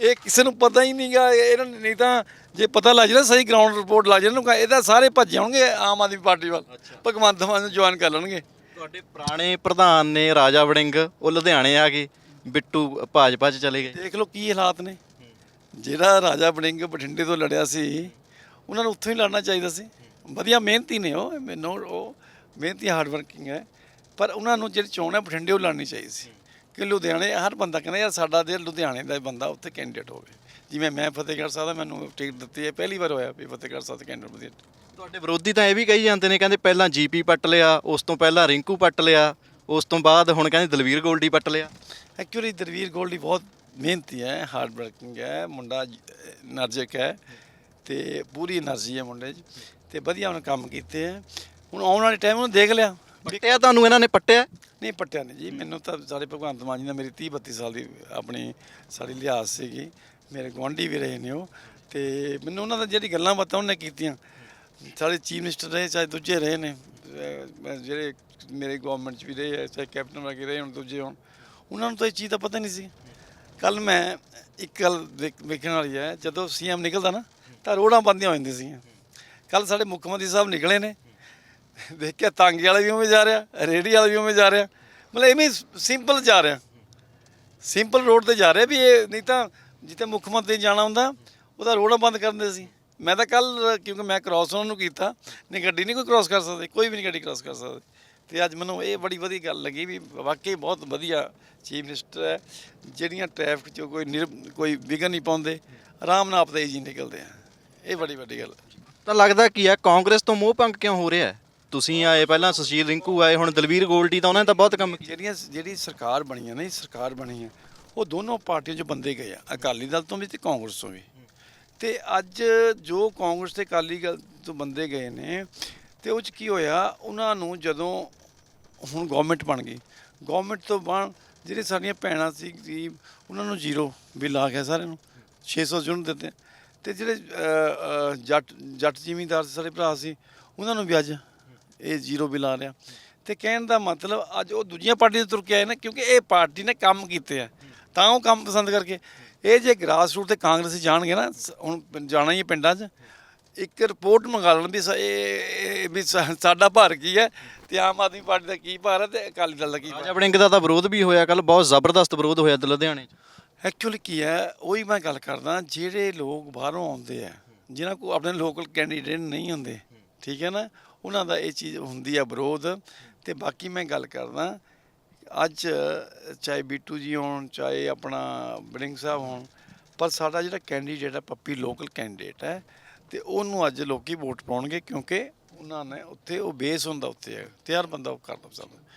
ਇਹ ਕਿਸੇ ਨੂੰ ਪਤਾ ਹੀ ਨਹੀਂਗਾ ਇਹਨਾਂ ਨੂੰ ਨਹੀਂ ਤਾਂ ਜੇ ਪਤਾ ਲੱਗ ਜਾਣਾ ਸਹੀ ਗਰਾਊਂਡ ਰਿਪੋਰਟ ਲੱਗ ਜਾਣਾ ਨੂੰ ਇਹਦਾ ਸਾਰੇ ਭੱਜ ਜਾਣਗੇ ਆਮ ਆਦਮੀ ਪਾਰਟੀ ਵੱਲ ਭਗਵੰਤ ਮਾਨ ਨੂੰ ਜੁਆਇਨ ਕਰ ਲੈਣਗੇ। ਤੁਹਾਡੇ ਪੁਰਾਣੇ ਪ੍ਰਧਾਨ ਨੇ ਰਾਜਾ ਵੜਿੰਗ ਉਹ ਲੁਧਿਆਣੇ ਆ ਗਏ ਬਿੱਟੂ ਭਾਜਪਾ 'ਚ ਚਲੇ ਗਏ। ਦੇਖ ਲਓ ਕੀ ਹਾਲਾਤ ਨੇ। ਜਿਹੜਾ ਰਾਜਾ ਬੜਿੰਗ ਬਠਿੰਡੇ ਤੋਂ ਲੜਿਆ ਸੀ ਉਹਨਾਂ ਨੂੰ ਉੱਥੋਂ ਹੀ ਲੜਨਾ ਚਾਹੀਦਾ ਸੀ। ਵਧੀਆ ਮਿਹਨਤੀ ਨੇ ਉਹ ਮੈਨੂੰ ਉਹ ਮਿਹਨਤੀ ਹਾਰਡ ਵਰਕਿੰਗ ਹੈ ਪਰ ਉਹਨਾਂ ਨੂੰ ਜਿਹੜੀ ਚੋਣ ਹੈ ਬਠਿੰਡੇ ਉਹ ਲੜਨੀ ਚਾਹੀਦੀ ਸੀ। ਕਿ ਲੁਧਿਆਣੇ ਹਰ ਬੰਦਾ ਕਹਿੰਦਾ ਯਾਰ ਸਾਡਾ ਦੇ ਲੁਧਿਆਣੇ ਦਾ ਬੰਦਾ ਉੱਥੇ ਕੈਂਡੀਡੇਟ ਹੋਵੇ। ਜਿਵੇਂ ਮੈਂ ਫਤਿਹਗੜ੍ਹ ਸਾਹਿਬ ਦਾ ਮੈਨੂੰ ਟਿਕਟ ਦਿੱਤੀ ਹੈ ਪਹਿਲੀ ਵਾਰ ਹੋਇਆ ਵੀ ਫਤਿਹਗੜ੍ਹ ਸਾਹਿਬ ਦਾ ਕੈਂਡੀਡੇਟ ਵਧੀਆ। ਤੁਹਾਡੇ ਵਿਰੋਧੀ ਤਾਂ ਇਹ ਵੀ ਕਹੀ ਜਾਂਦੇ ਨੇ ਕਹਿੰਦੇ ਪਹਿਲਾਂ ਜੀਪੀ ਪੱਟ ਲਿਆ ਉਸ ਤੋਂ ਪਹਿਲਾਂ ਰਿੰਕੂ ਪੱਟ ਲਿਆ ਉਸ ਤੋਂ ਬਾਅਦ ਹੁਣ ਕਹਿੰਦੇ ਦਲਵੀਰ ਗੋਲਡੀ ਪੱਟ ਲਿਆ। ਐਕਚੁਅਲੀ ਦਲਵੀਰ ਗੋਲਡੀ ਬਹੁਤ ਮਿਹਨਤੀ ਹੈ ਹਾਰਡ ਵਰਕਿੰਗ ਹੈ ਮੁੰਡਾ એનર્ਜਿਕ ਹੈ ਤੇ ਪੂਰੀ એનર્ਜੀ ਹੈ ਮੁੰਡੇ 'ਚ ਤੇ ਵਧੀਆ ਉਹਨੇ ਕੰਮ ਕੀਤੇ ਹੈ। ਹੁਣ ਆਉਣ ਵਾਲੇ ਟਾਈਮ ਉਹਨੂੰ ਦੇਖ ਲਿਆ। ਪੱਟਿਆ ਤੁਹਾਨੂੰ ਇਹਨਾਂ ਨੇ ਪੱਟਿਆ? ਨਹੀਂ ਪੱਟਿਆ ਨਹੀਂ ਜੀ। ਮੈਨੂੰ ਤਾਂ ਸਾਡੇ ਭਗਵੰਤ ਮਾਨ ਜੀ ਨਾਲ ਮੇਰੀ 30 32 ਸਾਲ ਦੀ ਆਪਣੀ ਸਾਡੀ ਲਿਹਾਜ਼ ਸੀਗੀ। ਮੇਰੇ ਗੁਆਂਢੀ ਵੀ ਰਹੇ ਨੇ ਉਹ। ਤੇ ਮੈਨੂੰ ਉਹਨਾਂ ਦਾ ਜਿਹੜੀ ਗੱਲਾਂ ਬਾਤਾਂ ਉਹਨੇ ਕੀਤੀਆਂ ਸਾਡੇ ਚੀਫ ਮਿਨਿਸਟਰ ਰਹੇ ਚਾਹੇ ਦੂਜੇ ਰਹੇ ਨੇ ਜਿਹੜੇ ਮੇਰੇ ਗਵਰਨਮੈਂਟ 'ਚ ਵੀ ਰਹੇ ਚਾਹੇ ਕੈਪਟਨ ਵਗੇ ਰਹੇ ਹੁਣ ਦੂਜੇ ਹੁਣ ਉਹਨਾਂ ਨੂੰ ਤਾਂ ਇਹ ਚੀਜ਼ ਦਾ ਪਤਾ ਨਹੀਂ ਸੀ। ਕੱਲ ਮੈਂ ਇੱਕ ਗੱਲ ਵੇਖ- ਵੇਖਣ ਵਾਲੀ ਹੈ ਜਦੋਂ ਸੀਐਮ ਨਿਕਲਦਾ ਨਾ ਤਾਂ ਰੋਡਾਂ ਬੰਦੀਆਂ ਹੋ ਜਾਂਦੀਆਂ ਸੀ ਕੱਲ ਸਾਡੇ ਮੁੱਖ ਮੰਤਰੀ ਸਾਹਿਬ ਨਿਕਲੇ ਨੇ ਦੇਖਿਆ ਤਾਂਗੇ ਵਾਲੇ ਵੀ ਉਵੇਂ ਜਾ ਰਿਹਾ ਰੇੜੀ ਵਾਲੇ ਵੀ ਉਵੇਂ ਜਾ ਰਿਹਾ। ਮਤਲਬ ਐਵੇਂ ਸਿੰਪਲ ਜਾ ਰਿਹਾ। ਸਿੰਪਲ ਰੋਡ ਤੇ ਜਾ ਰਿਹਾ ਵੀ ਇਹ ਨਹੀਂ ਤਾਂ ਜਿੱਥੇ ਮੁੱਖ ਮੰਤਰੀ ਜਾਣਾ ਹੁੰਦਾ, ਉਹਦਾ ਰੋਡ ਬੰਦ ਕਰ ਦਿੰਦੇ ਸੀ। ਮੈਂ ਤਾਂ ਕੱਲ ਕਿਉਂਕਿ ਮੈਂ ਕ੍ਰਾਸ ਉਹਨਾਂ ਨੂੰ ਕੀਤਾ, ਨਹੀਂ ਗੱਡੀ ਨਹੀਂ ਕੋਈ ਕ੍ਰਾਸ ਕਰ ਸਕਦੇ, ਕੋਈ ਵੀ ਨਹੀਂ ਗੱਡੀ ਕ੍ਰਾਸ ਕਰ ਸਕਦੇ। ਤੇ ਅੱਜ ਮੈਨੂੰ ਇਹ ਬੜੀ ਵਧੀਆ ਗੱਲ ਲੱਗੀ ਵੀ ਵਾਕਈ ਬਹੁਤ ਵਧੀਆ ਚੀਫ ਮਿਨਿਸਟਰ ਹੈ, ਜਿਹੜੀਆਂ ਟ੍ਰੈਫਿਕ 'ਚ ਕੋਈ ਨਿਰ, ਕੋਈ ਵਿਘਨ ਨਹੀਂ ਪਾਉਂਦੇ, ਆਰਾਮ ਨਾਲ ਆਪਦੇ ਜੀ ਨਿਕਲਦੇ ਆ। ਇਹ ਬੜੀ ਵੱਡੀ ਗੱਲ ਤਾਂ ਲੱਗਦਾ ਕੀ ਹੈ, ਕਾਂਗਰਸ ਤੋਂ ਮੋਹ ਭੰਗ ਕਿਉਂ ਹੋ ਰਿਹਾ ਹੈ? ਤੁਸੀਂ ਆਏ ਪਹਿਲਾਂ ਸੁਸ਼ੀਲ ਰਿੰਕੂ ਆਏ, ਹੁਣ ਦਲਵੀਰ ਗੋਲਡੀ ਤਾਂ ਉਹਨਾਂ ਨੇ ਤਾਂ ਬਹੁਤ ਕੰਮ ਕੀਤਾ। ਜਿਹੜੀਆਂ ਜਿਹੜੀ ਸਰਕਾਰ ਬਣੀ ਹੈ ਨਾ, ਇਹ ਸਰਕਾਰ ਬਣੀ ਹੈ, ਉਹ ਦੋਨੋਂ ਪਾਰਟੀਆਂ 'ਚ ਬੰਦੇ ਗਏ ਆ, ਅਕਾਲੀ ਦਲ ਤੋਂ ਵੀ ਤੇ ਕਾਂਗਰਸ ਤੋਂ ਵੀ। ਤੇ ਅੱਜ ਜੋ ਕਾਂਗਰਸ ਤੇ ਅਕਾਲੀ ਦਲ ਤੋਂ ਬੰਦੇ ਗਏ ਨੇ, ਤੇ ਉਹ 'ਚ ਕੀ ਹੋਇਆ, ਉਹਨਾਂ ਨੂੰ ਜਦੋਂ ਹੁਣ ਗਵਰਨਮੈਂਟ ਬਣ ਗਈ ਗਵਰਨਮੈਂਟ ਤੋਂ ਬਾਅਦ ਜਿਹੜੇ ਸਾਡੀਆਂ ਭੈਣਾਂ ਸੀ, ਗਰੀਬ, ਉਹਨਾਂ ਨੂੰ ਜ਼ੀਰੋ ਬਿੱਲ ਆ ਗਿਆ ਸਾਰਿਆਂ ਨੂੰ 600 ਯੂਨਿਟ ਦਿੱਤੇ। ਤੇ ਜਿਹੜੇ ਜੱਟ ਜੱਟ ਜ਼ਿਮੀਂਦਾਰ ਸੀ, ਸਾਡੇ ਭਰਾ ਸੀ, ਉਹਨਾਂ ਨੂੰ ਵੀ ਅੱਜ ਇਹ ਜ਼ੀਰੋ ਬਿੱਲ ਆ ਰਿਹਾ। ਤੇ ਕਹਿਣ ਦਾ ਮਤਲਬ ਅੱਜ ਉਹ ਦੂਜੀਆਂ ਪਾਰਟੀਆਂ ਤੋਂ ਤੁਰ ਕੇ ਆਏ ਨੇ ਕਿਉਂਕਿ ਇਹ ਪਾਰਟੀ ਨੇ ਕੰਮ ਕੀਤੇ ਆ। ਤਾਂ ਉਹ ਕੰਮ ਪਸੰਦ ਕਰਕੇ। ਇਹ ਜੇ ਗ੍ਰਾਸ ਰੂਟ ਤੇ ਕਾਂਗਰਸੀ ਜਾਣਗੇ ਨਾ ਹੁਣ ਜਾਣਾ ਹੀ ਪਿੰਡਾਂ 'ਚ। ਇੱਕ ਰਿਪੋਰਟ ਮੰਗਾ ਲੈਣ ਵੀ ਇਹ ਵੀ ਸਾਡਾ ਭਾਰ ਕੀ ਹੈ ਤੇ ਆਮ ਆਦਮੀ ਪਾਰਟੀ ਦਾ ਕੀ ਭਾਰ ਹੈ ਤੇ ਅਕਾਲੀ ਦਲ ਦਾ ਕੀ ਭਾਰ ਵੜਿੰਗ ਦਾ ਤਾਂ ਵਿਰੋਧ ਵੀ ਹੋਇਆ ਕੱਲ ਬਹੁਤ ਜ਼ਬਰਦਸਤ ਵਿਰੋਧ ਹੋਇਆ ਲੁਧਿਆਣੇ 'ਚ। ਐਕਚੁਅਲੀ ਕੀ ਹੈ ਉਹੀ ਮੈਂ ਗੱਲ ਕਰਦਾ ਜਿਹੜੇ ਲੋਕ ਬਾਹਰੋਂ ਆਉਂਦੇ ਆ ਜਿਨ੍ਹਾਂ ਕੋਲ ਆਪਣੇ ਲੋਕਲ ਕੈਂਡੀਡੇਟ ਨਹੀਂ ਹੁੰਦੇ ਠੀਕ ਹੈ ਨਾ? ਉਹਨਾਂ ਦਾ ਇਹ ਚੀਜ਼ ਹੁੰਦੀ ਆ ਵਿਰੋਧ। ਤੇ ਬਾਕੀ ਮੈਂ ਗੱਲ ਕਰਦਾ, ਅੱਜ ਚਾਹੇ ਬੀਟੂ ਜੀ ਹੋਣ, ਚਾਹੇ ਆਪਣਾ ਬੜਿੰਗ ਸਾਹਿਬ ਹੋਣ, ਪਰ ਸਾਡਾ ਜਿਹੜਾ ਕੈਂਡੀਡੇਟ ਹੈ ਪੱਪੀ ਲੋਕਲ ਕੈਂਡੀਡੇਟ ਹੈ, ਤੇ ਉਹਨੂੰ ਅੱਜ ਲੋਕੀ ਵੋਟ ਪਾਉਣਗੇ ਕਿਉਂਕਿ ਉਹਨਾਂ ਨੇ ਉੱਥੇ ਉਹ ਬੇਸ ਹੁੰਦਾ ਉੱਥੇ ਹੈ ਤਿਆਰ ਬੰਦਾ ਉਹ ਕਰਦਾ ਸਭ